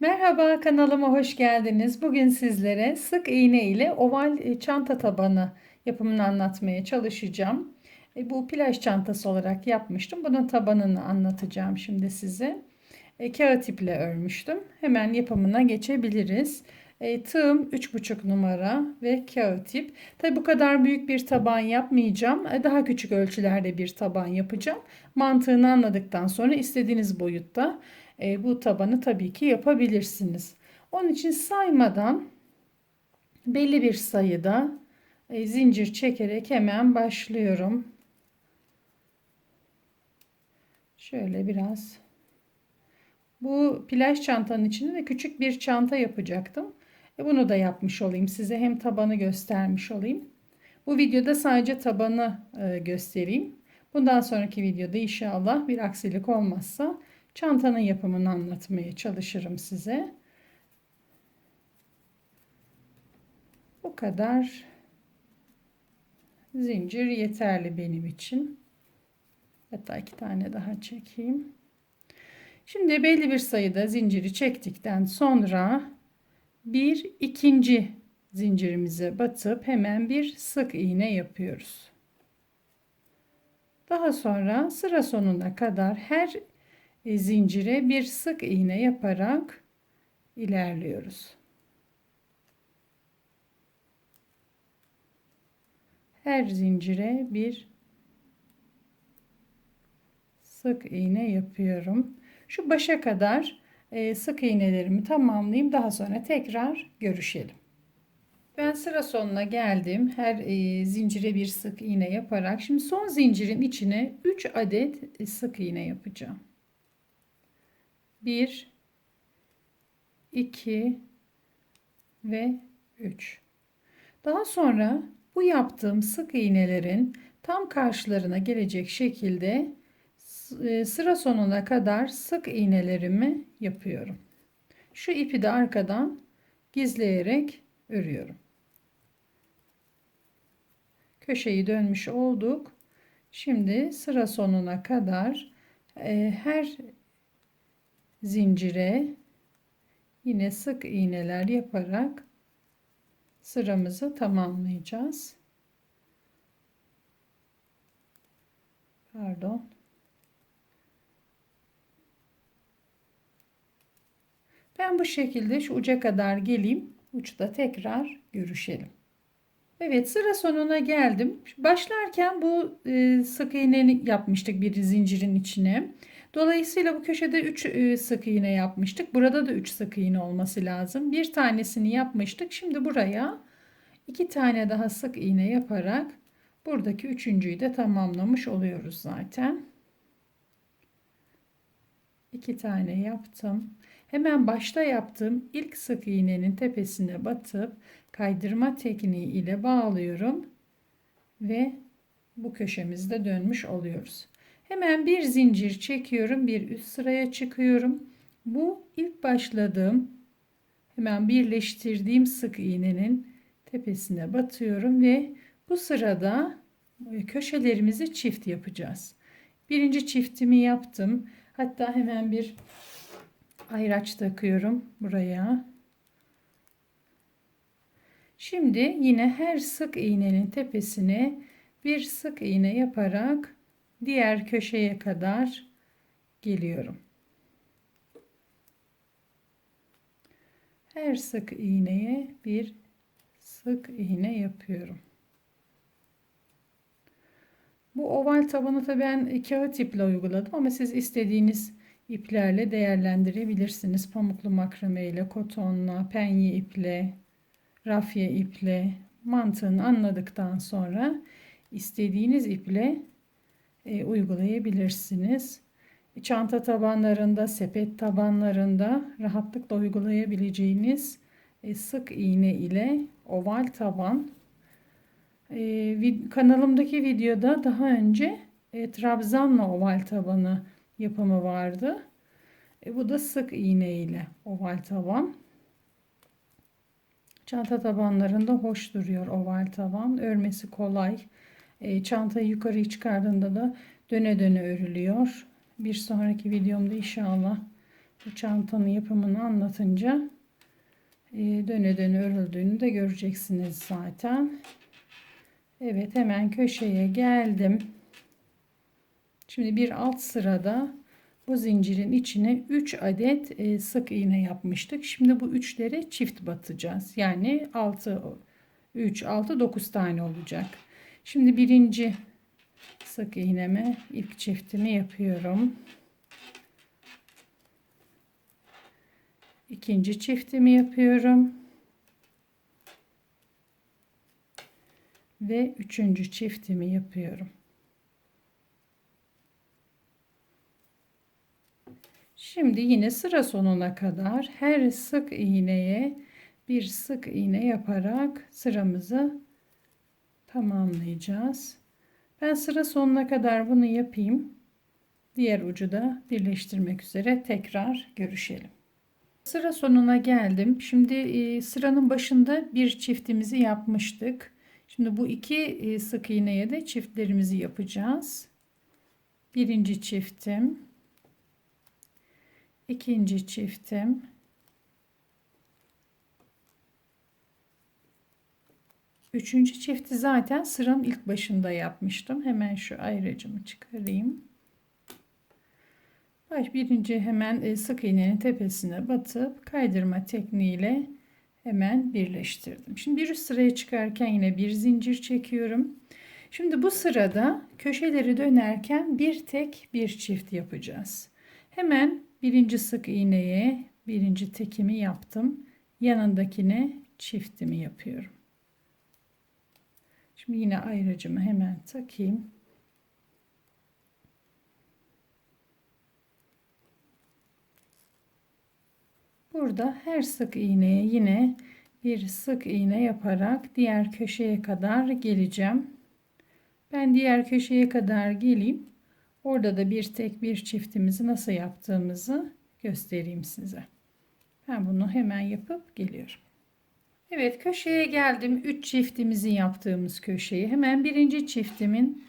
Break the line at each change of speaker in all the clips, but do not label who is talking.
Merhaba kanalıma hoş geldiniz. Bugün sizlere sık iğne ile oval e, çanta tabanı yapımını anlatmaya çalışacağım. E, Bu plaj çantası olarak yapmıştım. Bunun tabanını anlatacağım şimdi size. E, Kağıt iple örmüştüm. Hemen yapımına geçebiliriz. E, Tığım 3,5 numara ve kağıt ip. Tabi bu kadar büyük bir taban yapmayacağım. Daha küçük ölçülerde bir taban yapacağım. Mantığını anladıktan sonra istediğiniz boyutta e, bu tabanı tabii ki yapabilirsiniz. Onun için saymadan belli bir sayıda e, zincir çekerek hemen başlıyorum. Şöyle biraz. Bu plaj çantanın içinde de küçük bir çanta yapacaktım. E bunu da yapmış olayım. Size hem tabanı göstermiş olayım. Bu videoda sadece tabanı e, göstereyim. Bundan sonraki videoda inşallah bir aksilik olmazsa çantanın yapımını anlatmaya çalışırım size. Bu kadar zincir yeterli benim için. Hatta iki tane daha çekeyim. Şimdi belli bir sayıda zinciri çektikten sonra bir ikinci zincirimize batıp hemen bir sık iğne yapıyoruz. Daha sonra sıra sonuna kadar her zincire bir sık iğne yaparak ilerliyoruz. Her zincire bir sık iğne yapıyorum. Şu başa kadar e, sık iğnelerimi tamamlayayım. Daha sonra tekrar görüşelim. Ben sıra sonuna geldim. Her e, zincire bir sık iğne yaparak. Şimdi son zincirin içine 3 adet sık iğne yapacağım. 1 2 ve 3. Daha sonra bu yaptığım sık iğnelerin tam karşılarına gelecek şekilde e, sıra sonuna kadar sık iğnelerimi yapıyorum. Şu ipi de arkadan gizleyerek örüyorum. Köşeyi dönmüş olduk. Şimdi sıra sonuna kadar e, her zincire yine sık iğneler yaparak sıramızı tamamlayacağız. Pardon. Ben bu şekilde şu uca kadar geleyim. Uçta tekrar görüşelim. Evet sıra sonuna geldim. Başlarken bu e, sık iğneni yapmıştık bir zincirin içine. Dolayısıyla bu köşede 3 e, sık iğne yapmıştık. Burada da 3 sık iğne olması lazım. Bir tanesini yapmıştık. Şimdi buraya 2 tane daha sık iğne yaparak buradaki üçüncüyü de tamamlamış oluyoruz zaten. 2 tane yaptım. Hemen başta yaptığım ilk sık iğnenin tepesine batıp kaydırma tekniği ile bağlıyorum ve bu köşemizde dönmüş oluyoruz. Hemen bir zincir çekiyorum. Bir üst sıraya çıkıyorum. Bu ilk başladığım hemen birleştirdiğim sık iğnenin tepesine batıyorum ve bu sırada köşelerimizi çift yapacağız. Birinci çiftimi yaptım. Hatta hemen bir ayraç takıyorum buraya. Şimdi yine her sık iğnenin tepesine bir sık iğne yaparak diğer köşeye kadar geliyorum. Her sık iğneye bir sık iğne yapıyorum. Bu oval tabanı da ben kağıt iple uyguladım ama siz istediğiniz iplerle değerlendirebilirsiniz. Pamuklu makrame ile, kotonla, penye iple, rafya iple mantığını anladıktan sonra istediğiniz iple e, uygulayabilirsiniz. Çanta tabanlarında, sepet tabanlarında rahatlıkla uygulayabileceğiniz e, sık iğne ile oval taban. E, kanalımdaki videoda daha önce e, trabzanla oval tabanı yapımı vardı. E, bu da sık iğne ile oval taban. Çanta tabanlarında hoş duruyor oval taban. Örmesi kolay. E, çantayı yukarı çıkardığında da döne döne örülüyor. Bir sonraki videomda inşallah bu çantanın yapımını anlatınca e, döne döne örüldüğünü de göreceksiniz zaten. Evet hemen köşeye geldim. Şimdi bir alt sırada bu zincirin içine 3 adet e, sık iğne yapmıştık. Şimdi bu üçlere çift batacağız. Yani 6 3 6 9 tane olacak. Şimdi birinci sık iğneme ilk çiftimi yapıyorum. İkinci çiftimi yapıyorum. Ve üçüncü çiftimi yapıyorum. Şimdi yine sıra sonuna kadar her sık iğneye bir sık iğne yaparak sıramızı tamamlayacağız. Ben sıra sonuna kadar bunu yapayım. Diğer ucu da birleştirmek üzere tekrar görüşelim. Sıra sonuna geldim. Şimdi e, sıranın başında bir çiftimizi yapmıştık. Şimdi bu iki e, sık iğneye de çiftlerimizi yapacağız. Birinci çiftim, ikinci çiftim, Üçüncü çifti zaten sıranın ilk başında yapmıştım. Hemen şu ayracımı çıkarayım. Baş birinci hemen e, sık iğnenin tepesine batıp kaydırma tekniğiyle hemen birleştirdim. Şimdi bir üst sıraya çıkarken yine bir zincir çekiyorum. Şimdi bu sırada köşeleri dönerken bir tek bir çift yapacağız. Hemen birinci sık iğneye birinci tekimi yaptım. Yanındakine çiftimi yapıyorum. Şimdi yine ayracımı hemen takayım. Burada her sık iğneye yine bir sık iğne yaparak diğer köşeye kadar geleceğim. Ben diğer köşeye kadar geleyim. Orada da bir tek bir çiftimizi nasıl yaptığımızı göstereyim size. Ben bunu hemen yapıp geliyorum. Evet köşeye geldim. 3 çiftimizi yaptığımız köşeyi. Hemen birinci çiftimin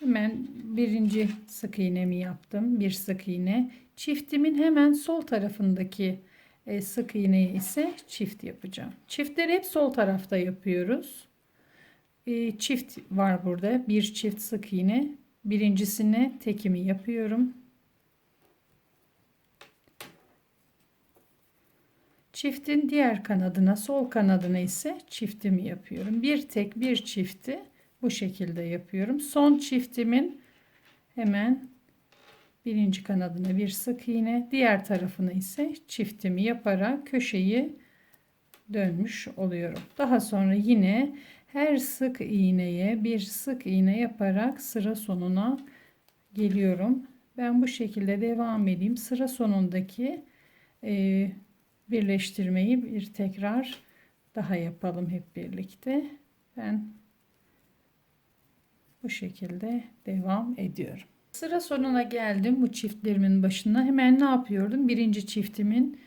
hemen birinci sık iğnemi yaptım. Bir sık iğne. Çiftimin hemen sol tarafındaki e, sık iğneyi ise çift yapacağım. Çiftleri hep sol tarafta yapıyoruz. E, çift var burada. Bir çift sık iğne. Birincisine tekimi yapıyorum. Çiftin diğer kanadına, sol kanadına ise çiftimi yapıyorum. Bir tek bir çifti bu şekilde yapıyorum. Son çiftimin hemen birinci kanadına bir sık iğne, diğer tarafına ise çiftimi yaparak köşeyi dönmüş oluyorum. Daha sonra yine her sık iğneye bir sık iğne yaparak sıra sonuna geliyorum. Ben bu şekilde devam edeyim. Sıra sonundaki e, birleştirmeyi bir tekrar daha yapalım hep birlikte. Ben bu şekilde devam ediyorum. Sıra sonuna geldim bu çiftlerimin başına. Hemen ne yapıyordum? Birinci çiftimin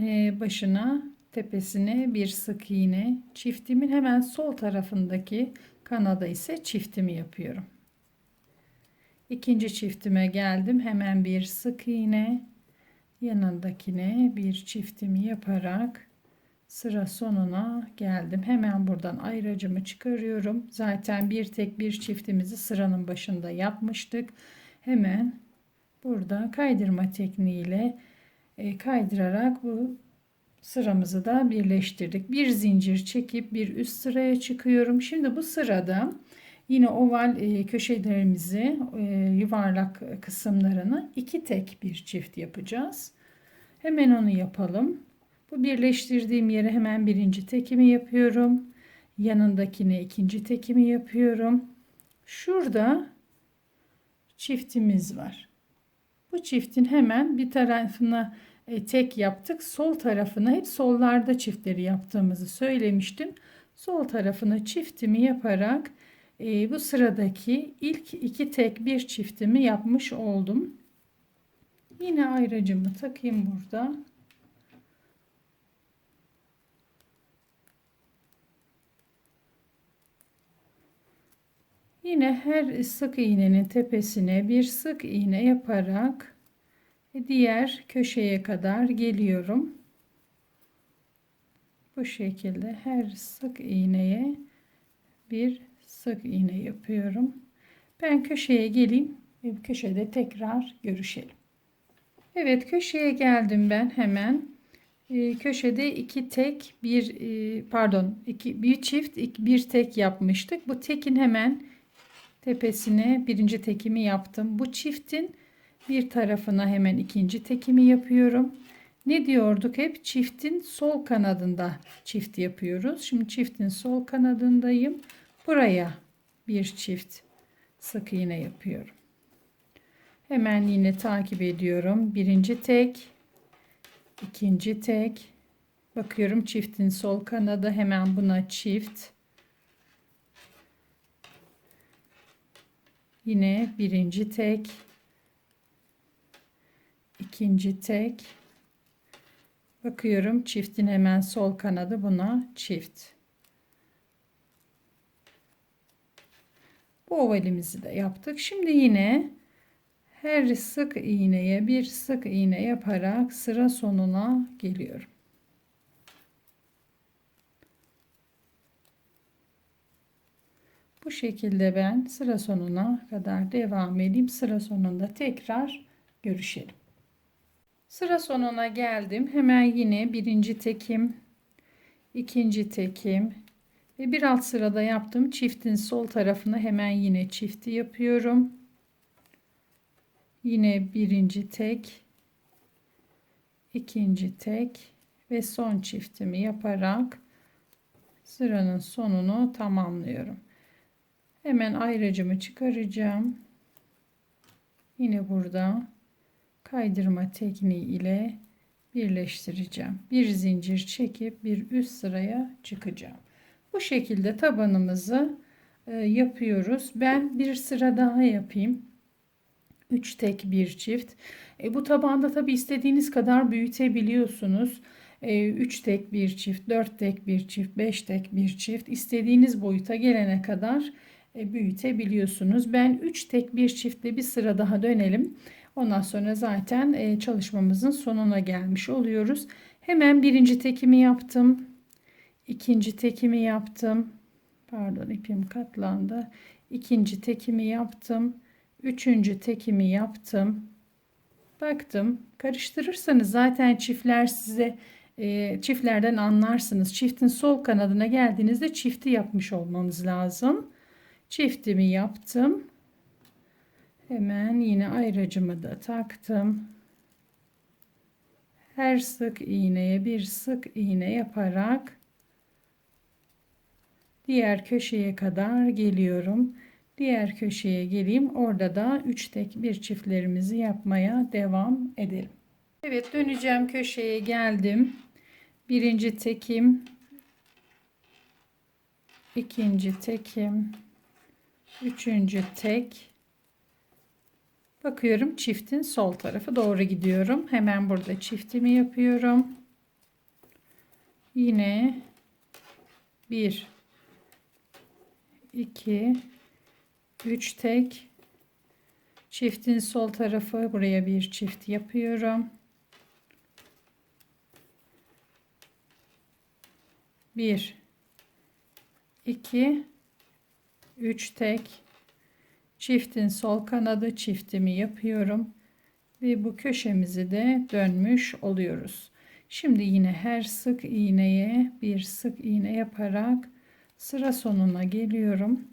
e, başına tepesine bir sık iğne. Çiftimin hemen sol tarafındaki kanada ise çiftimi yapıyorum. İkinci çiftime geldim. Hemen bir sık iğne yanındakine bir çiftimi yaparak sıra sonuna geldim. Hemen buradan ayracımı çıkarıyorum. Zaten bir tek bir çiftimizi sıranın başında yapmıştık. Hemen burada kaydırma tekniğiyle e, kaydırarak bu sıramızı da birleştirdik. Bir zincir çekip bir üst sıraya çıkıyorum. Şimdi bu sırada yine oval e, köşelerimizi e, yuvarlak kısımlarını iki tek bir çift yapacağız. Hemen onu yapalım. Bu birleştirdiğim yere hemen birinci tekimi yapıyorum. Yanındakine ikinci tekimi yapıyorum. Şurada çiftimiz var. Bu çiftin hemen bir tarafına e, tek yaptık. Sol tarafına hep sollarda çiftleri yaptığımızı söylemiştim. Sol tarafına çiftimi yaparak e, bu sıradaki ilk iki tek bir çiftimi yapmış oldum. Yine ayracımı takayım burada. Yine her sık iğnenin tepesine bir sık iğne yaparak Ve diğer köşeye kadar geliyorum. Bu şekilde her sık iğneye bir sık iğne yapıyorum. Ben köşeye geleyim ve köşede tekrar görüşelim. Evet köşeye geldim ben hemen. Ee, köşede iki tek bir e, pardon iki bir çift bir tek yapmıştık. Bu tekin hemen tepesine birinci tekimi yaptım. Bu çiftin bir tarafına hemen ikinci tekimi yapıyorum. Ne diyorduk hep? Çiftin sol kanadında çift yapıyoruz. Şimdi çiftin sol kanadındayım. Buraya bir çift sık iğne yapıyorum. Hemen yine takip ediyorum. Birinci tek, ikinci tek. Bakıyorum çiftin sol kanadı hemen buna çift. Yine birinci tek, ikinci tek. Bakıyorum çiftin hemen sol kanadı buna çift. Bu ovalimizi de yaptık. Şimdi yine her sık iğneye bir sık iğne yaparak sıra sonuna geliyorum. Bu şekilde ben sıra sonuna kadar devam edeyim. Sıra sonunda tekrar görüşelim. Sıra sonuna geldim. Hemen yine birinci tekim, ikinci tekim ve bir alt sırada yaptım. Çiftin sol tarafına hemen yine çifti yapıyorum. Yine birinci tek, ikinci tek ve son çiftimi yaparak sıranın sonunu tamamlıyorum. Hemen ayracımı çıkaracağım. Yine burada kaydırma tekniği ile birleştireceğim. Bir zincir çekip bir üst sıraya çıkacağım. Bu şekilde tabanımızı e, yapıyoruz. Ben bir sıra daha yapayım. 3 tek bir çift. E, bu tabanda tabi istediğiniz kadar büyütebiliyorsunuz. 3 e, tek bir çift, 4 tek bir çift, 5 tek bir çift istediğiniz boyuta gelene kadar e, büyütebiliyorsunuz. Ben 3 tek bir çiftle bir sıra daha dönelim. Ondan sonra zaten e, çalışmamızın sonuna gelmiş oluyoruz. Hemen birinci tekimi yaptım. İkinci tekimi yaptım. Pardon ipim katlandı. İkinci tekimi yaptım. Üçüncü tekimi yaptım. Baktım. Karıştırırsanız zaten çiftler size e, çiftlerden anlarsınız. Çiftin sol kanadına geldiğinizde çifti yapmış olmanız lazım. Çiftimi yaptım. Hemen yine ayracımı da taktım. Her sık iğneye bir sık iğne yaparak diğer köşeye kadar geliyorum. Diğer köşeye geleyim. Orada da 3 tek bir çiftlerimizi yapmaya devam edelim. Evet döneceğim köşeye geldim. Birinci tekim, ikinci tekim, üçüncü tek. Bakıyorum çiftin sol tarafı doğru gidiyorum. Hemen burada çiftimi yapıyorum. Yine 1 2 3 tek. Çiftin sol tarafı buraya bir çift yapıyorum. Bir, iki, üç tek. Çiftin sol kanadı çiftimi yapıyorum. Ve bu köşemizi de dönmüş oluyoruz. Şimdi yine her sık iğneye bir sık iğne yaparak sıra sonuna geliyorum.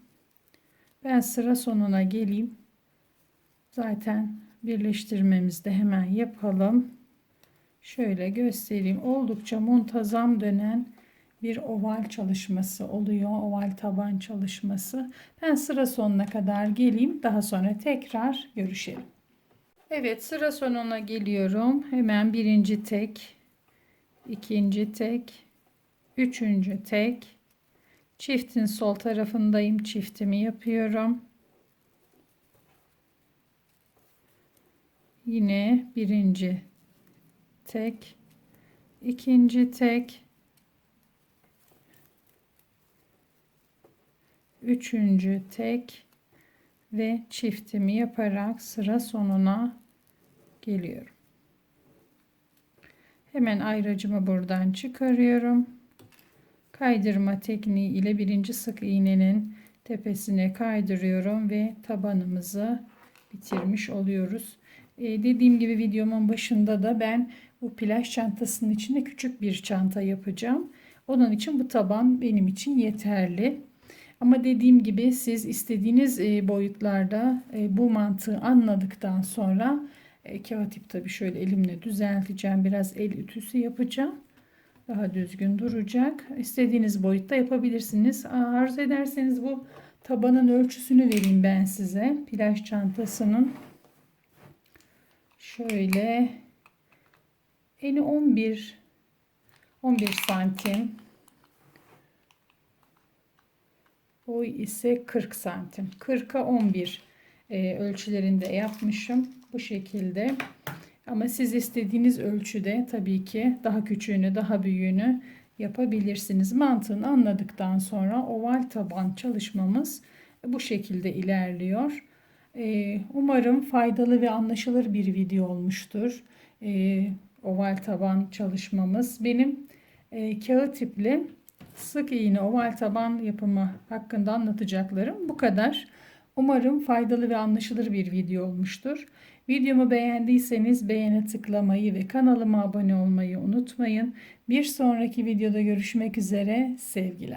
Ben sıra sonuna geleyim. Zaten birleştirmemizi de hemen yapalım. Şöyle göstereyim. Oldukça muntazam dönen bir oval çalışması oluyor. Oval taban çalışması. Ben sıra sonuna kadar geleyim. Daha sonra tekrar görüşelim. Evet sıra sonuna geliyorum. Hemen birinci tek, ikinci tek, üçüncü tek, Çiftin sol tarafındayım. Çiftimi yapıyorum. Yine birinci tek, ikinci tek, üçüncü tek ve çiftimi yaparak sıra sonuna geliyorum. Hemen ayracımı buradan çıkarıyorum. Kaydırma tekniği ile birinci sık iğnenin tepesine kaydırıyorum ve tabanımızı bitirmiş oluyoruz. Ee, dediğim gibi videomun başında da ben bu plaj çantasının içinde küçük bir çanta yapacağım. Onun için bu taban benim için yeterli. Ama dediğim gibi siz istediğiniz e, boyutlarda e, bu mantığı anladıktan sonra e, kağıt ip tabii şöyle elimle düzelteceğim. Biraz el ütüsü yapacağım. Daha düzgün duracak. İstediğiniz boyutta yapabilirsiniz. Arzu ederseniz bu tabanın ölçüsünü vereyim ben size. Plaj çantasının. Şöyle eni 11 11 santim. Boy ise 40 santim. 40'a 11 e, ölçülerinde yapmışım. Bu şekilde. Ama siz istediğiniz ölçüde tabii ki daha küçüğünü daha büyüğünü yapabilirsiniz. Mantığını anladıktan sonra oval taban çalışmamız bu şekilde ilerliyor. E, umarım faydalı ve anlaşılır bir video olmuştur. E, oval taban çalışmamız. Benim e, kağıt tipli sık iğne oval taban yapımı hakkında anlatacaklarım bu kadar. Umarım faydalı ve anlaşılır bir video olmuştur. Videomu beğendiyseniz beğene tıklamayı ve kanalıma abone olmayı unutmayın. Bir sonraki videoda görüşmek üzere. Sevgiler.